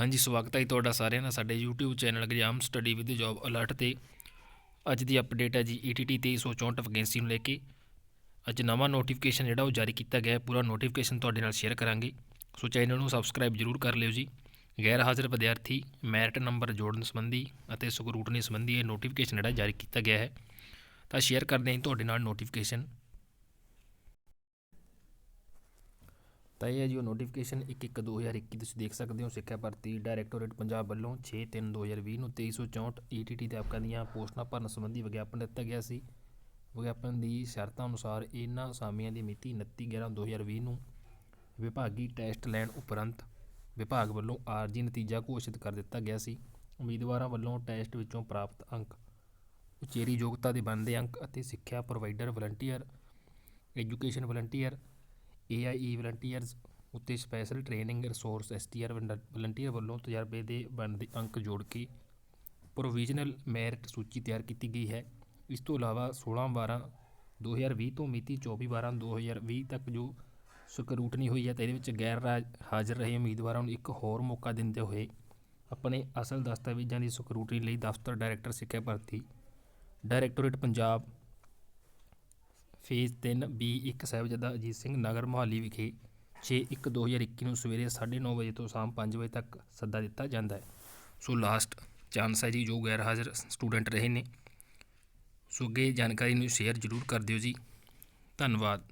ਹਾਂਜੀ, ਸਵਾਗਤ ਹੈ ਜੀ ਤੁਹਾਡਾ ਸਾਰਿਆਂ ਦਾ ਸਾਡੇ YouTube channel exam study with job alert ਤੇ। ਅੱਜ ਦੀ ਅਪਡੇਟ ਹੈ ਜੀ E ETT 2364 ਵੈਕੈਂਸੀ ਨੂੰ ਲੈ ਕੇ। ਅੱਜ ਨਵਾਂ ਨੋਟੀਫਿਕੇਸ਼ਨ ਜਿਹੜਾ ਉਹ ਜਾਰੀ ਕੀਤਾ ਗਿਆ ਹੈ, ਪੂਰਾ ਨੋਟੀਫਿਕੇਸ਼ਨ ਤੁਹਾਡੇ ਨਾਲ ਸ਼ੇਅਰ ਕਰਾਂਗੇ। ਸੋ ਚੈਨਲ ਨੂੰ ਸਬਸਕ੍ਰਾਈਬ ਜਰੂਰ ਕਰ ਲਿਓ ਜੀ। ਗੈਰ ਹਾਜ਼ਰ ਵਿਦਿਆਰਥੀ ਮੈਰਿਟ ਨੰਬਰ ਜੋੜਨ ਸੰਬੰਧੀ ਅਤੇ ਸਕਰੂਟਨੀ ਸੰਬੰਧੀ ਇਹ ਨੋਟੀਫਿਕੇਸ਼ਨ ਜਿਹੜਾ ਜਾਰੀ ਕੀਤਾ ਗਿਆ ਹੈ। ਤਾਂ ਸ਼ੇਅਰ ਕਰਦੇ ਹਾਂ ਤੁਹਾਡੇ ਨਾਲ ਨੋਟੀਫਿਕੇਸ਼ਨ ਤਾਂ ਇਹ ਹੈ ਜੀ ਉਹ ਨੋਟੀਫਿਕੇਸ਼ਨ 1/1/2021 ਤੁਸੀਂ ਦੇਖ ਸਕਦੇ ਹੋ ਸਿੱਖਿਆ ਭਰਤੀ ਡਾਇਰੈਕਟੋਰੇਟ ਪੰਜਾਬ ਵੱਲੋਂ 6/3/2020 ਨੂੰ 2364 ETT ਤੇ ਆਪਕਾਂ ਦੀਆਂ ਪੋਸਟਾਂ ਭਰਨ ਸੰਬੰਧੀ ਵਿਗਿਆਪਨ ਦਿੱਤਾ ਗਿਆ ਸੀ। ਵਿਗਿਆਪਨ ਦੀ ਸ਼ਰਤਾਂ ਅਨੁਸਾਰ ਇਹਨਾਂ ਅਸਾਮੀਆਂ ਦੀ ਮਿਤੀ 29/11/2020 ਨੂੰ ਵਿਭਾਗੀ ਟੈਸਟ ਲੈਣ ਉਪਰੰਤ ਵਿਭਾਗ ਵੱਲੋਂ ਆਰਜੀ ਨਤੀਜਾ ਘੋਸ਼ਿਤ ਕਰ ਦਿੱਤਾ ਗਿਆ ਸੀ। ਉਮੀਦਵਾਰਾਂ ਵੱਲੋਂ ਟੈਸਟ ਵਿੱਚੋਂ ਪ੍ਰਾਪਤ ਅੰਕ ਉਚੇਰੀ ਯੋਗਤਾ ਦੇ ਬਣਦੇ ਅੰਕ ਅਤੇ ਸਿੱਖਿਆ provider volunteer education volunteer AIE volunteers ਉੱਤੇ special training resource STR volunteer ਵੱਲੋਂ ਤਜਰਬੇ ਦੇ ਬਣਦੇ ਅੰਕ ਜੋੜ ਕੇ ਪ੍ਰੋਵੀਜ਼ਨਲ ਮੈਰਿਟ ਸੂਚੀ ਤਿਆਰ ਕੀਤੀ ਗਈ ਹੈ। ਇਸ ਤੋਂ ਇਲਾਵਾ 16 12 2020 ਤੋਂ ਮਿਤੀ 24 12 2020 ਤੱਕ ਜੋ ਸਕਰੂਟਨੀ ਹੋਈ ਹੈ ਤੇ ਇਹਦੇ ਵਿੱਚ ਗੈਰ ਰਾਜ- ਹਾਜ਼ਰ ਰਹੇ ਉਮੀਦਵਾਰਾਂ ਨੂੰ ਇੱਕ ਹੋਰ ਮੌਕਾ ਦਿੰਦੇ ਹੋਏ ਆਪਣੇ ਅਸਲ ਦਸਤਾਵੇਜ਼ਾਂ ਦੀ ਸਕਰੂਟਨੀ ਲਈ ਦਫ਼ਤਰ ਡਾਇਰੈਕਟਰ ਸਿੱਖਿਆ ਭਰਤੀ directorate Punjab phase 3 B 1 Sahibzada Ajit Singh Nagar Mohali ਵਿਖੇ 6/1/2021 ਨੂੰ ਸਵੇਰੇ 9:30 ਵਜੇ ਤੋਂ ਸ਼ਾਮ 5 ਵਜੇ ਤੱਕ ਸੱਦਾ ਦਿੱਤਾ ਜਾਂਦਾ ਹੈ। ਸੋ ਲਾਸਟ ਚਾਂਸ ਹੈ ਜੀ, ਜੋ ਗੈਰ ਹਾਜ਼ਰ ਸਟੂਡੈਂਟ ਰਹੇ ਨੇ। ਸੋ ਅੱਗੇ ਜਾਣਕਾਰੀ ਨੂੰ ਸ਼ੇਅਰ ਜ਼ਰੂਰ ਕਰ ਦਿਓ ਜੀ। ਧੰਨਵਾਦ।